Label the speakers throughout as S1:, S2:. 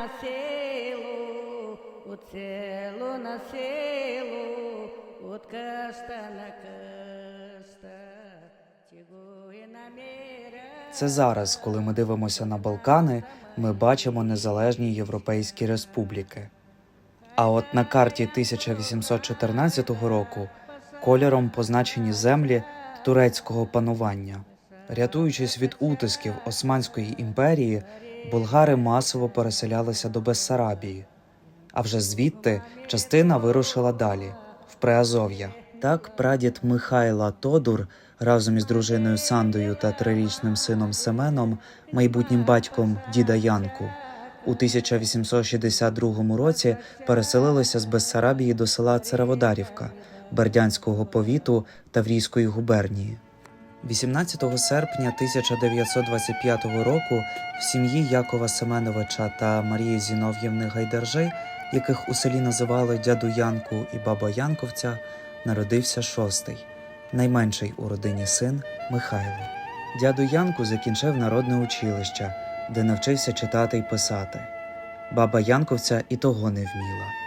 S1: на село, от село на село, от каста на наміра.
S2: Це зараз, коли ми дивимося на Балкани, ми бачимо незалежні європейські республіки. А от на карті 1814 року кольором позначені землі турецького панування. Рятуючись від утисків Османської імперії, болгари масово переселялися до Бессарабії, а вже звідти частина вирушила далі, в Приазов'я. Так прадід Михайла Тодур разом із дружиною Сандою та трирічним сином Семеном, майбутнім батьком діда Янку, у 1862 році переселилися з Бессарабії до села Цареводарівка Бердянського повіту Таврійської губернії. 18 серпня 1925 року в сім'ї Якова Семеновича та Марії Зінов'євни Гайдержи, яких у селі називали дяду Янку і баба Янковця, народився шостий, найменший у родині син Михайло. Дяду Янку закінчив народне училище, де навчився читати й писати. Баба Янковця і того не вміла.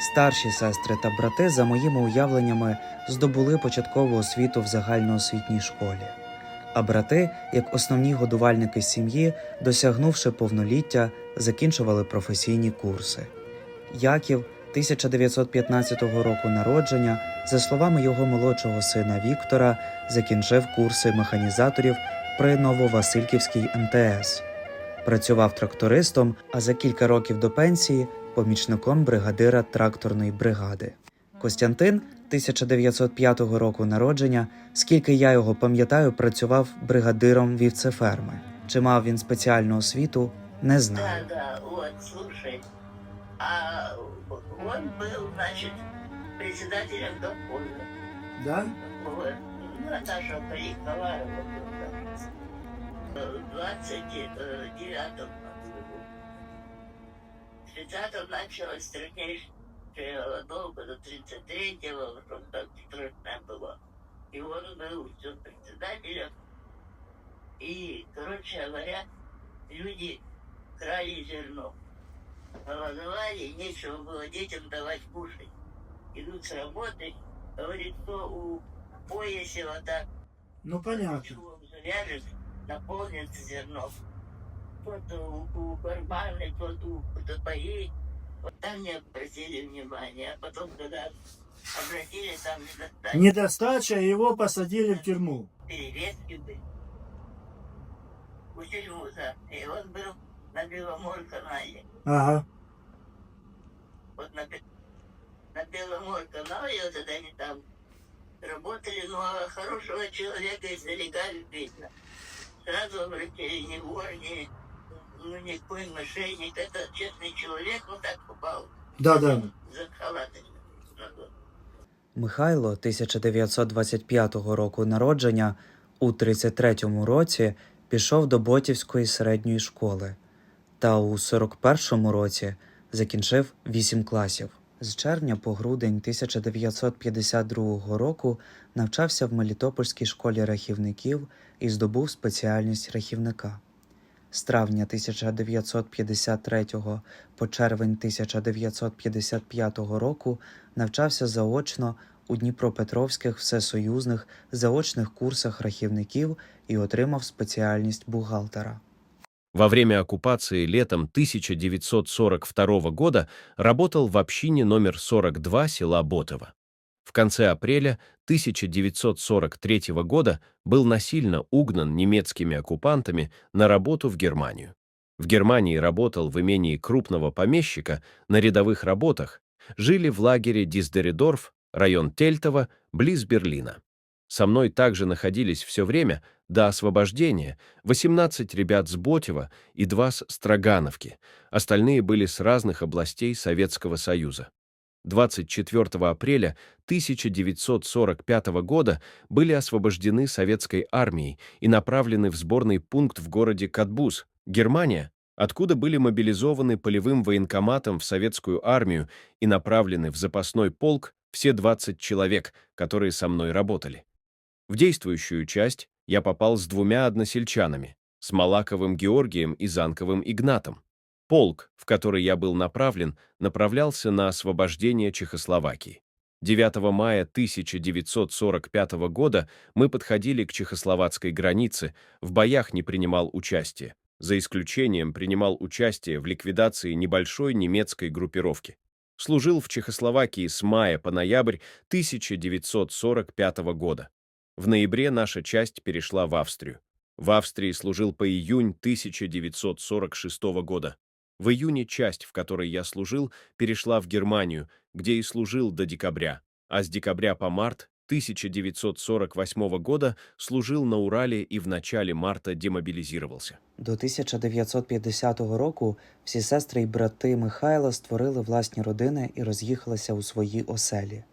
S2: Старші сестри та брати, за моїми уявленнями, здобули початкову освіту в загальноосвітній школі. А брати, як основні годувальники сім'ї, досягнувши повноліття, закінчували професійні курси. Яків 1915 року народження, за словами його молодшого сина Віктора, закінчив курси механізаторів при Нововасильківській МТС. Працював трактористом, а за кілька років до пенсії помічником бригадира тракторної бригади. Костянтин 1905 року народження, скільки я його пам'ятаю, працював бригадиром вівцеферми. Чи мав він спеціальну освіту, не знаю.
S3: Да, да, от, слушай, а він був, значить, председателем доходу.
S4: Да?
S3: Вот. Ну, Наташа приїхала, 29 В 30-м началась труднейшая долго до 33-го, потом так трудно было. И он был все председателем. И, короче говоря, люди крали зерно. Голодовали, нечего было детям давать кушать. Идут с работы, говорит, кто у поясе вот так
S4: Ну понятно.
S3: чулом завяжет, наполнится зерном. Тот у, у. Вот там не обратили внимания. А потом, когда обратили, там недостаточно
S4: Недостача, его посадили в тюрьму.
S3: перевески были. У тюрьму, да. И он был на Беломор-канале.
S4: Ага.
S3: Вот на, на Беломор-канале, вот это они там работали, ну а хорошего человека издалека видно. Сразу обратили ни вор, ну, никакой мошенник. Это честный человек, ну так попал
S4: Да, да.
S3: за халатами.
S2: Михайло 1925 року народження у 33-му році пішов до Ботівської середньої школи та у 41-му році закінчив 8 класів. З червня по грудень 1952 року навчався в Мелітопольській школі рахівників і здобув спеціальність рахівника. З травня 1953 по червень 1955 року навчався заочно у Дніпропетровських всесоюзних заочних курсах рахівників і отримав спеціальність бухгалтера.
S5: Во время оккупации летом 1942 года работал в общине номер 42 села Ботово. В конце апреля 1943 года был насильно угнан немецкими оккупантами на работу в Германию. В Германии работал в имении крупного помещика на рядовых работах, жили в лагере Диздеридорф, район Тельтова, близ Берлина. Со мной также находились все время до освобождения 18 ребят с Ботева и два с Строгановки. Остальные были с разных областей Советского Союза. 24 апреля 1945 года были освобождены советской армией и направлены в сборный пункт в городе Катбус, Германия, откуда были мобилизованы полевым военкоматом в советскую армию и направлены в запасной полк все 20 человек, которые со мной работали. В действующую часть я попал с двумя односельчанами, с Малаковым Георгием и Занковым Игнатом. Полк, в который я был направлен, направлялся на освобождение Чехословакии. 9 мая 1945 года мы подходили к чехословацкой границе, в боях не принимал участия, за исключением принимал участие в ликвидации небольшой немецкой группировки. Служил в Чехословакии с мая по ноябрь 1945 года. В ноябре наша часть перешла в Австрию. В Австрии служил по июнь 1946 года. В июне часть, в которой я служил, перешла в Германию, где и служил до декабря, а с декабря по март 1948 года служил на Урале и в начале марта демобилизировался.
S2: До 1950 року всі сестри й брати Михайла створили власні родини і роз'їхалися у свої оселі.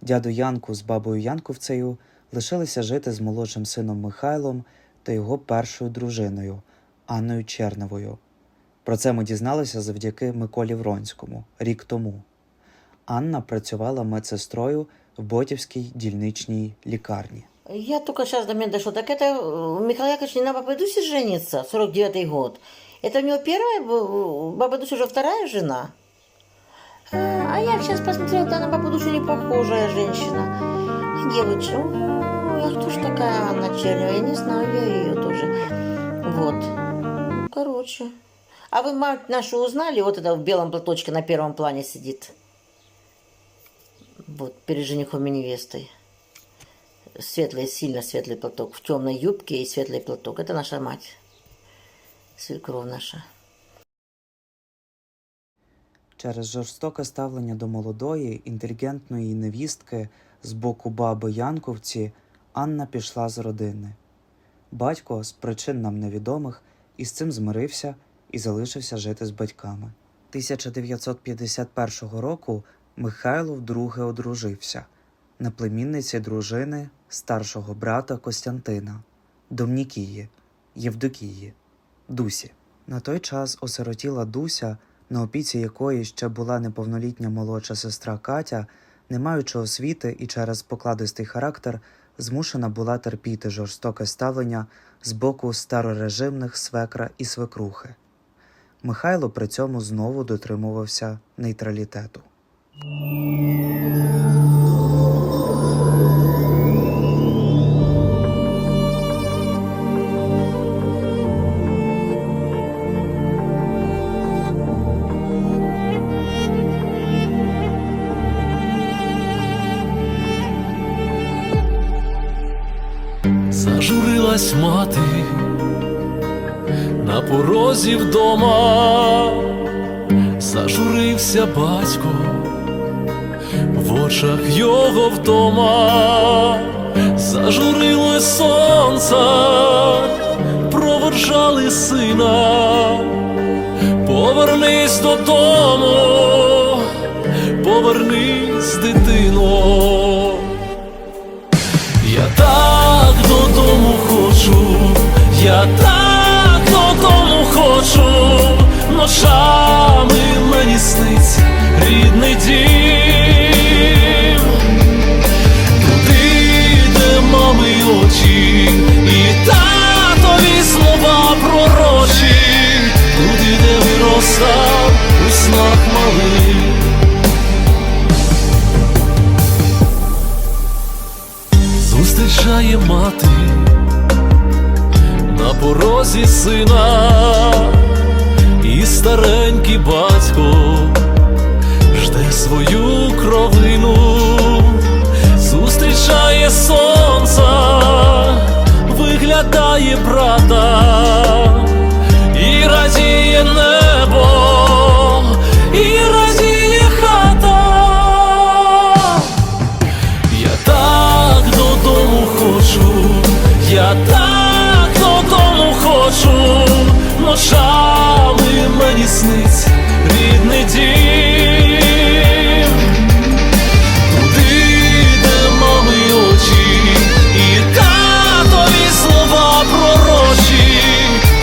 S2: Дяду Янку з бабою Янковцею лишилися жити з молодшим сином Михайлом та його першою дружиною Анною Черневою. Про це ми дізналися завдяки Миколі Вронському рік тому. Анна працювала медсестрою в Ботівській дільничній лікарні.
S6: Я только сейчас до меня дошло. Так это э, Михаил Яковлевич не на Бабе Дусе женится, 49-й год. Это у него первая, б- Баба Дуся уже вторая жена. А а я сейчас посмотрела, да, на Бабу Душу не похожая женщина. А девочка, ой, а кто ж такая Анна Чернева? Я не знаю, я ее тоже. Вот. Короче. А вы мать нашу узнали? Вот это в белом платочке на первом плане сидит. Вот, перед женихом и невестой светлый, сильно светлый платок, в темной юбке и светлый платок. Это наша мать, свекровь наша.
S2: Через жорстоке ставлення до молодої, інтелігентної невістки з боку баби Янковці Анна пішла з родини. Батько з причин нам невідомих із цим змирився і залишився жити з батьками. 1951 року Михайло вдруге одружився на племінниці дружини старшого брата Костянтина, Домнікії, Євдокії, Дусі. На той час осиротіла Дуся, на опіці якої ще була неповнолітня молодша сестра Катя, не маючи освіти і через покладистий характер, змушена була терпіти жорстоке ставлення з боку старорежимних свекра і свекрухи. Михайло при цьому знову дотримувався нейтралітету.
S7: Зажурилась мати порозі вдома, зажурився батько, в очах його вдома, зажурилось сонце, провержали сина, повернись додому, повернись, дитино. Я так додому хочу, я так ночами мені сниться рідний дім, туди, де мами очі, і татові слова пророчі, туди, де виростав у снах малих. зустрічає мати на порозі сина, рідний дім, туди, де мами очі, і татові слова пророчі,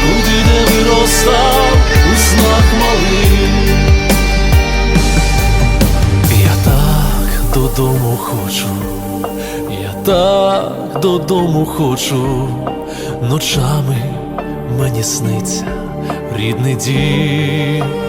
S7: туди, де виростав у снах малих. Я так додому хочу, я так додому хочу, ночами мені сниться рідний дім.